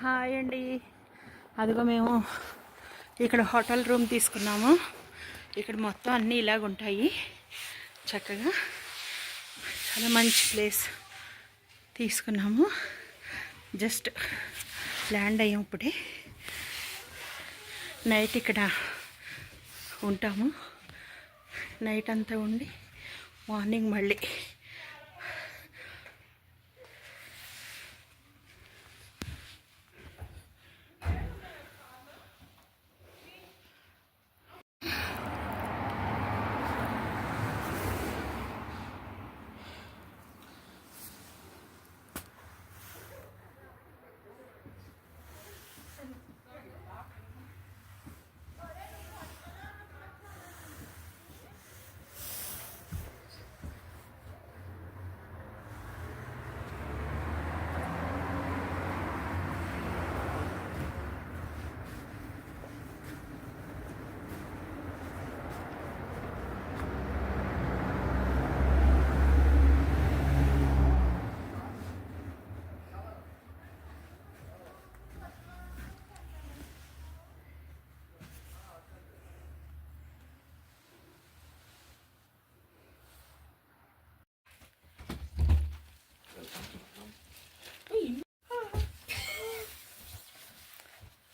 Hi అండి. అదిగో మేము ఇక్కడ హోటల్ రూమ్ తీసుకున్నాము. ఇక్కడ మొత్తం అన్నీ ఇలాగ ఉంటాయి. చక్కగా చాలా మంచి ప్లేస్ తీసుకున్నాము. జస్ట్ ల్యాండ్ అయ్యాం ఇప్పుడే. నైట్ ఇక్కడ ఉంటాము. నైట్ అంతా ఉండి మార్నింగ్ మళ్ళీ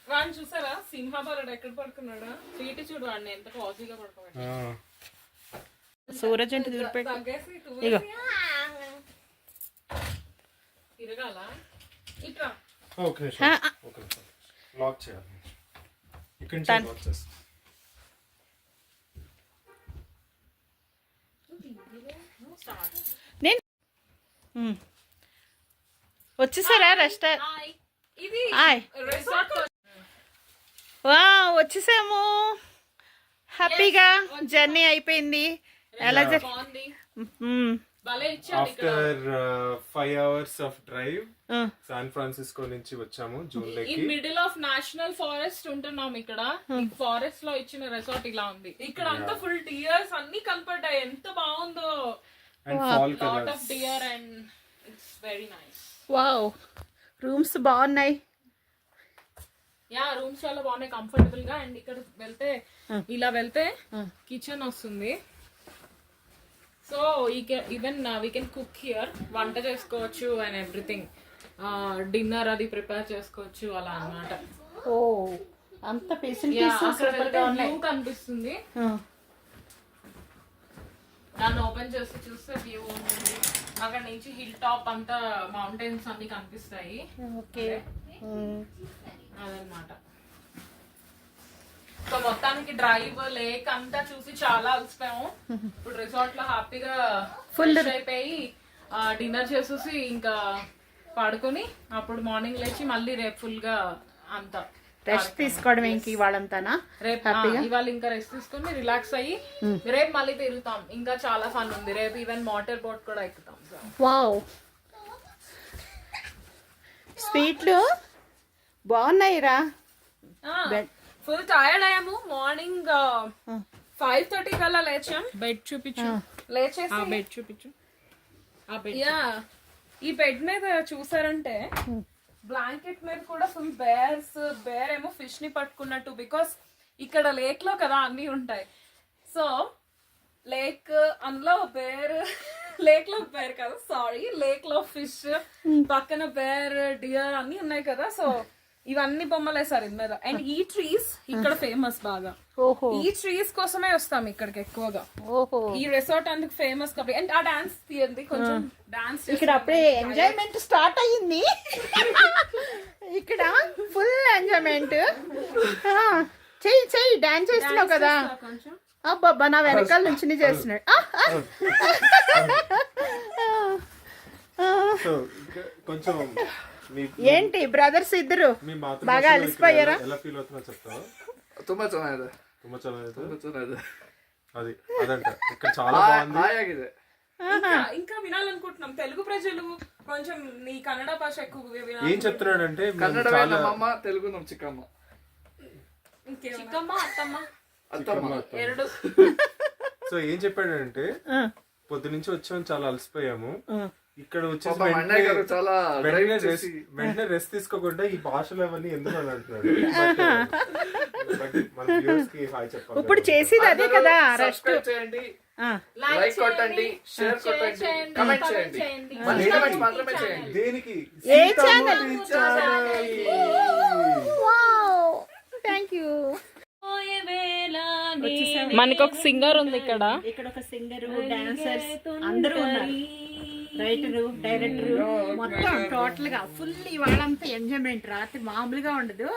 వాడిని చూసారా? సింహాబాలుడు ఎక్కడ పడుకున్నాడా? చీటి చూడు వాడిని ఎంత కాజీగా పడుకోబెట్టాడు. సూరజ్ అంటే ఇగో. తిరగాల? ఇట్రా. ఓకే నిమిషం ఓకే నిమిషం లాక్ చేయాలి. ఇక్కడి నుంచి లాక్ చేస్తాం. నేను మ్. వచ్చేసారా రెస్టారెంట్ హాయ్. ఇది హాయ్. రిసార్ట్ వా వచ్చేసాము. హ్యాపీగా జర్నీ అయిపోయింది. ఎలా జరి బాగుంది. మ్. భలే ఇచ్చాడు ఇక్కడ. After five hours of drive. San Francisco నుంచి వచ్చాము జూన్ లెక్కి మిడిల్ ఆఫ్ నేషనల్ ఫారెస్ట్ ఉంటున్నాం ఇక్కడ. ఫారెస్ట్లో ఇచ్చిన రిసార్ట్ ఇలా ఉంది. ఇక్కడ అంతా ఫుల్ డియర్స్ అన్ని కనపడ్డాయి. ఎంత బాగుందో. And fall lot colours of deer and it's very nice wow rooms బాగున్నాయి. యా రూమ్స్ చాలా బాగున్నాయి కంఫర్టబుల్గా. అండ్ ఇక్కడ వెళ్తే ఇలా వెళ్తే కిచెన్ వస్తుంది. So even we can cook here వంట చేసుకోవచ్చు అండ్ ఎవ్రీథింగ్ డిన్నర్ అది ప్రిపేర్ చేసుకోవచ్చు అలా అన్నమాట. ఓ అంత ఫెసిలిటీస్ కనిపిస్తుంది. దాన్ని ఓపెన్ చేసి చూస్తే వ్యూ ఉంటుంది. అక్కడ నుంచి హిల్ టాప్ అంతా మౌంటైన్స్ అన్ని కనిపిస్తాయి. ఓకే. అదనమాట. సో మొత్తానికి డ్రైవ్ లేక్ అంతా చూసి చాలా అలసిపోయాము. ఇప్పుడు రిసార్ట్లో హ్యాపీగా ఫుల్ అయిపోయి డిన్నర్ చేసేసి ఇంకా పడుకొని అప్పుడు మార్నింగ్ లేచి మళ్ళీ రేపు ఫుల్గా అంతా రెస్ట్ తీసుకోవడం ఇంక ఇవాళంతానా? రేపు ఇవాళ ఇంకా రెస్ట్ తీసుకొని రిలాక్స్ అయ్యి రేపు మళ్ళీ తిరుగుతాం. ఇంకా చాలా ఫన్ ఉంది. రేపు ఈవెన్ మోటార్ బోట్ కూడా ఎక్కుతాం. వావ్ స్వీట్లు బాగున్నాయి రా బెడ్ ఫుల్ టైర్డ్ అయ్యాము. మార్నింగ్ ఫైవ్ థర్టీ కల్లా లేచాం. బెడ్ చూపించు. లేచేసి బెడ్ చూపించు. యా ఈ బెడ్ మీద చూసారంటే బ్లాంకెట్ మీద కూడా ఫుల్ బేర్స్ బేర్ ఏమో ఫిష్ని పట్టుకున్నట్టు బికాస్ ఇక్కడ లేక్లో కదా అన్ని ఉంటాయి. సో లేక్ అందులో బేర్ లేక్లో బేర్ కదా సారీ లేక్లో ఫిష్ పక్కన బేర్ డియర్ అన్ని ఉన్నాయి కదా. సో ఇవన్నీ బొమ్మలు వేసారు ఇందు మీద అండ్ ఈ ట్రీస్ ఇక్కడ ఫేమస్ బాగా. ఓహో. ఈ ట్రీస్ కోసమే వస్తాం ఇక్కడికి ఎక్కువగా. ఓహో. ఈ రిసార్ట్ అందుకు ఫేమస్ కాబట్టి. అండ్ ఆ డాన్స్ తీయండి కొంచెం డాన్స్ ఇక్కడ అప్పుడే ఎంజాయ్మెంట్ స్టార్ట్ అయ్యింది. ఇక్కడ ఫుల్ ఎంజాయ్మెంట్ చెయ్యి చెయ్యి డాన్స్ చేస్తున్నావు కదా. కొంచెం. అబ్బబ్బా నా వెనకాల నుంచి చేస్తున్నాడు. సో కొంచెం ఏంటి బ్రదర్స్ ఇద్దరు మీ బాగా మాతృభాషలో ఇక్కడ అలసిపోయారా? ఎలా ఫీల్ అవుతున్నా చెప్తావా ತುಂಬಾ ಚೆನ್ನಾಗಿದೆ ತುಂಬ ಚೆನ್ನಾಗಿದೆ ತುಂಬಾ ಚೆನ್ನಾಗಿದೆ అది అదంట ఇక్కడ చాలా బాగుంది ಹಾಯಾಗಿದೆ ఇంకా- ఇంకా వినాలనుకుంటున్నాం తెలుగు ప్రజలు కొంచెం నీ కన్నడ భాష ఎక్కువ వినాలి ఏం చెప్తున్నాడంటే మేము ಕನ್ನಡವೇ చాలా ನಮ್ಮಮ್ಮ ತೆಲುಗು ನಮ್ಮ ಚಿಕ್ಕಮ್ಮ చిక్కమ్మ అత్తమ్మ ಅತ್ತಮ್ಮ ಎರಡು సో ఏం చెప్పాడంటే ఆ, పొద్దు నుంచి వచ్చాము చాలా అలసిపోయాము ఆ. ఇక్కడ వచ్చేసి వెంటనే- చాలా వెంటనే డ్రైవ్ రెస్ట్ చేసి వెంటనే రెస్ట్ తీసుకోకుండా ఈ భాషలు అవన్నీ ఎందుకు అని అంటున్నాడు. ఇప్పుడు చేసేది అదే కదా రెస్ట్ చేయండి లైక్ కొట్టండి షేర్ కొట్టండి కమెంట్ చేయండి. మాత్రమే దేనికి? ఏ ఛానల్. సింగర్ ఉంది ఇక్కడ. ఇక్కడ ఒక సింగర్ డాన్సర్స్ అందరూ ఉన్నారు. రైటరు డైరెక్టర్ మొత్తం టోటల్గా ఫుల్ ఇవాళంతా ఎంజాయ్మెంట్ రాత్రి మామూలుగా ఉండదు.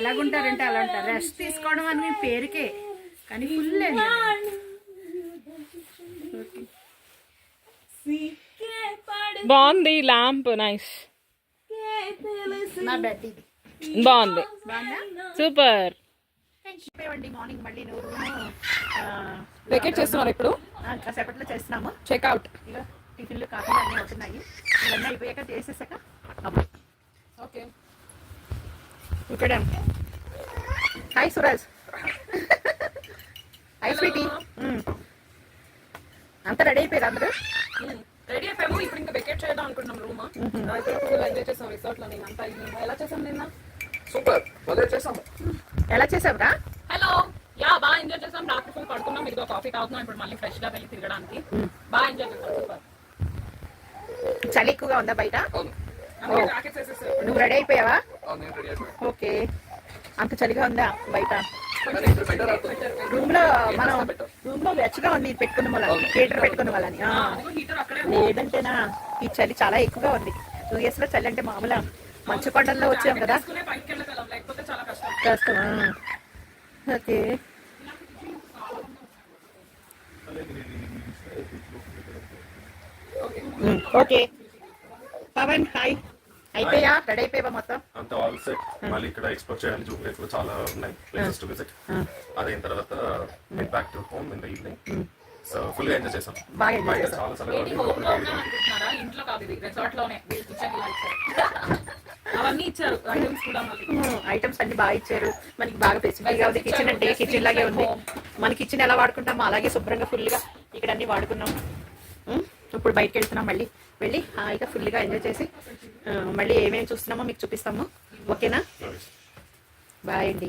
ఎలాగుంటారంటే అలా ఉంటారు. రెస్ట్ తీసుకోవడం అని మీ పేరుకే కానీ ఫుల్ బాగుంది ల్యాంప్ నైస్. నా బెడ్ ఇది. బాగుంది. బాగుందా? సూపర్. చెప్పేవండి మార్నింగ్ మళ్ళీ వెకేట్ చేస్తున్నారు ఇప్పుడు. కాసేపట్లో చేస్తున్నాము. చెక్అవుట్ టిఫిన్లు కాఫీలు అన్నీ అవుతున్నాయి. ఇవన్నీ అయిపోయాక చేసేసాక అప్పుడు. ఓకే. ఇక్కడ హాయ్ సురాజ్. Hi sweetie. అంతా రెడీ అయిపోయారు అందరూ? రెడీ అయిపోయాము. ఇప్పుడు ఇంకా వెకేట్ చేద్దాం అనుకుంటున్నాం రూమ్. ఎంజాయ్ చేసాం రిసార్ట్లో నేను. అంతా. ఎలా చేసాం నిన్న? సూపర్. భలే చేసాము ఎలా చేసావురా? హలో. యా బాగా ఎంజాయ్ చేసాం. రాత్రి ఫుల్ పడుకున్నాం. ఇదిగో కాఫీ తాగుతున్నాం. ఇప్పుడు మళ్ళీ ఫ్రెష్గా వెళ్ళి తిరగడానికి. బాగా ఎంజాయ్ చేసాం. సూపర్. చలి ఎక్కువగా ఉందా బయట? నువ్వు రెడీ అయిపోయావా? ఓకే. అంత చలిగా ఉందా బయట? రూమ్లో మనం రూమ్లో వెచ్చగా ఉంది పెట్టుకున్న వాళ్ళని హీటర్ పెట్టుకున్న వాళ్ళని. లేదంటేనా ఈ చలి చాలా ఎక్కువగా ఉంది. టూ ఇయర్స్లో చలి అంటే మామూలు మంచు కొండల్లో వచ్చాం కదా. కష్టమా ఓకే. ఓకే పవన్ హాయ్ అయిపోయా? రెడీ అయిపోయావా మొత్తం? అంత ఆల్ సెట్ మళ్ళీ ఇక్కడ ఎక్స్ప్లోర్ చేయాలి జూబ్లీస్ చాలా ఉన్నాయి ప్లేసెస్ టు విజిట్ అదైన తర్వాత back to home in the evening so ఫుల్గా ఎంజాయ్ చేసాం. బయట. చాలా చల్లగా ఏంటి ఉంది. హోమ్లో ఉన్నాం అనుకుంటున్నారా ఇంట్లో కాదు ఇది రిసార్ట్లోనే కిచెన్ అవన్నీ ఇచ్చారు. ఐటమ్స్ కూడా ఐటమ్స్ అన్ని బాగా ఇచ్చారు. మనకి బాగా ఫెసిలిటీ గా ఉంది కిచెన్ అంటే కిచెన్ లాగే ఉంది. మన కిచెన్ ఎలా వాడుకుంటామో అలాగే శుభ్రంగా ఫుల్గా ఇక్కడ అన్ని వాడుకున్నాం. ఉమ్, ఇప్పుడు బయటకు వెళ్తున్నాం మళ్ళీ. వెళ్ళి హాయిగా ఫుల్గా ఎంజాయ్ చేసి మళ్ళీ ఏమేమి చూస్తున్నామో మీకు చూపిస్తాము. ఓకేనా? బాయ్ అండి.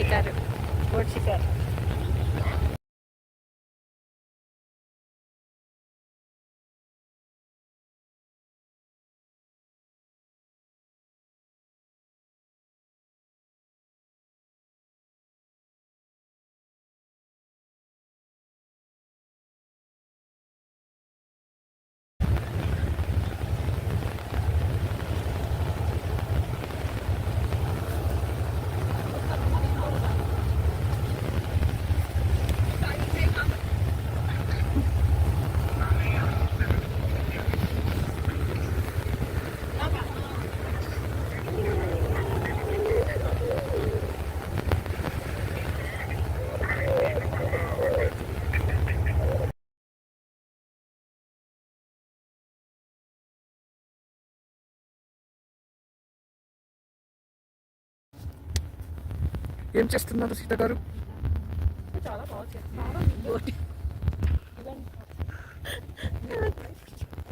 ఇక్కడ ఉంది బోట్ ఏం చేస్తున్నారు సీత గారు?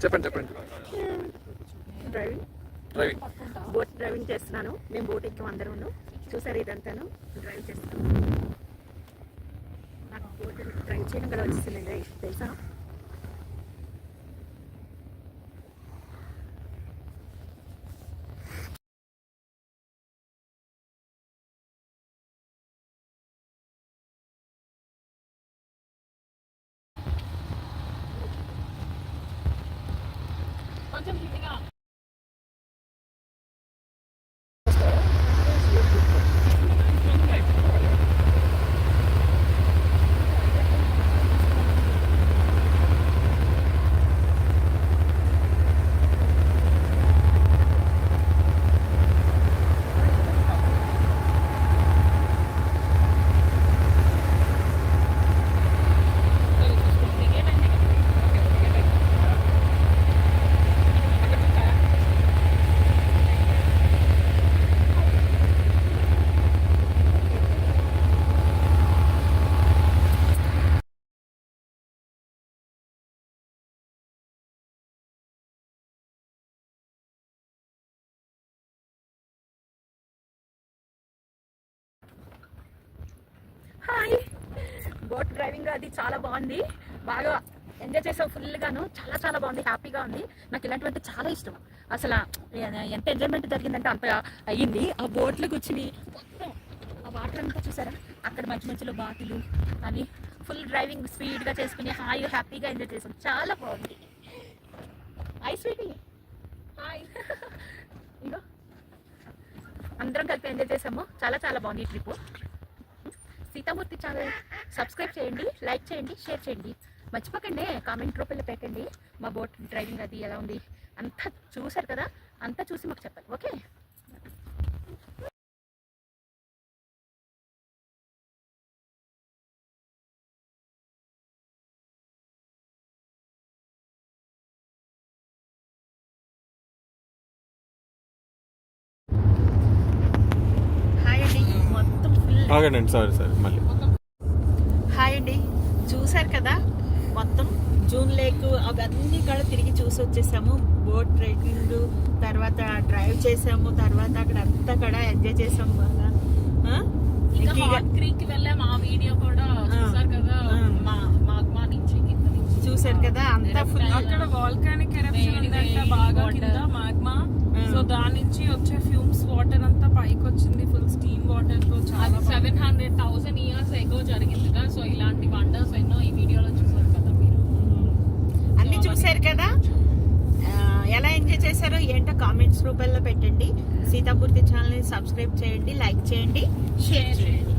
చెప్పండి చెప్పండి. డ్రైవింగ్. డ్రైవింగ్. బోట్ డ్రైవింగ్ చేస్తున్నాను. మేము బోట్ ఎక్కాం అందరూ చూసారు ఇదంతాను? డ్రైవ్ చేస్తున్నాను. నాకు బోట్ డ్రైవ్ చేయడం కూడా వచ్చిందండి తెలుసా కొంచెం హిందీగా హాయ్ బోట్ డ్రైవింగ్ అది చాలా బాగుంది. బాగా ఎంజాయ్ చేసాం ఫుల్గాను. చాలా చాలా బాగుంది. హ్యాపీగా ఉంది. నాకు ఇలాంటివంటే చాలా ఇష్టం. అసలు ఎంత ఎంజాయ్మెంట్ జరిగిందంటే అంత అయ్యింది. ఆ బోట్లు కూర్చుని మొత్తం ఆ వాటర్ అంతా చూసారా? అక్కడ మంచి మంచిలో బాటిలు అని ఫుల్ డ్రైవింగ్ స్పీడ్గా చేసుకుని హాయ్ హ్యాపీగా ఎంజాయ్ చేసాం. చాలా బాగుంది. హాయ్ స్వీటీ హాయ్ ఇగో. అందరం కలిపి ఎంజాయ్ చేసాము. చాలా చాలా బాగుంది ఈ ట్రిప్. సీతామూర్తి ఛానల్ సబ్స్క్రైబ్ చేయండి లైక్ చేయండి షేర్ చేయండి. మర్చిపోకండి కామెంట్ రూపంలో పెట్టండి. మా బోట్ డ్రైవింగ్ అది ఎలా ఉంది? అంతా చూసారు కదా? అంతా చూసి మాకు చెప్పాలి ఓకే ఆగండి సారీ సారీ మళ్ళీ. హాయ్ అండి. చూసారు కదా? మొత్తం జూన్ లేక్ అవన్నీ కూడా తిరిగి చూసి వచ్చేసాము. బోట్ రైడింగ్ తర్వాత డ్రైవ్ చేసాము. తర్వాత అక్కడ అంతా కూడా ఎంజాయ్ చేసాము బాగా. క్రీక్ వెళ్ళాం. ఆ వీడియో కూడా చూసారు కదా. మా మాగ్మా నుంచి చూసారు కదా? అంతా ఫుల్ అక్కడ వాల్కానిక్ ఎరప్షన్ ఉందంట బాగా కింద మాగ్మా సో దాని నుంచి వచ్చే ఫ్యూమ్స్ వాటర్ అంతా పైకి వచ్చింది ఫుల్ స్టీమ్ వాటర్తో చాలా seven hundred thousand years ago జరిగింది కదా. సో ఇలాంటి వండర్స్ ఎన్నో ఈ వీడియోలో చూసారు కదా మీరు. అన్ని చూసారు కదా? ఎలా ఎంజాయ్ చేశారో ఏంటో కామెంట్స్ రూపంలో పెట్టండి. సీతాపూర్తి ఛానల్ని సబ్స్క్రైబ్ చేయండి లైక్ చేయండి షేర్ చేయండి.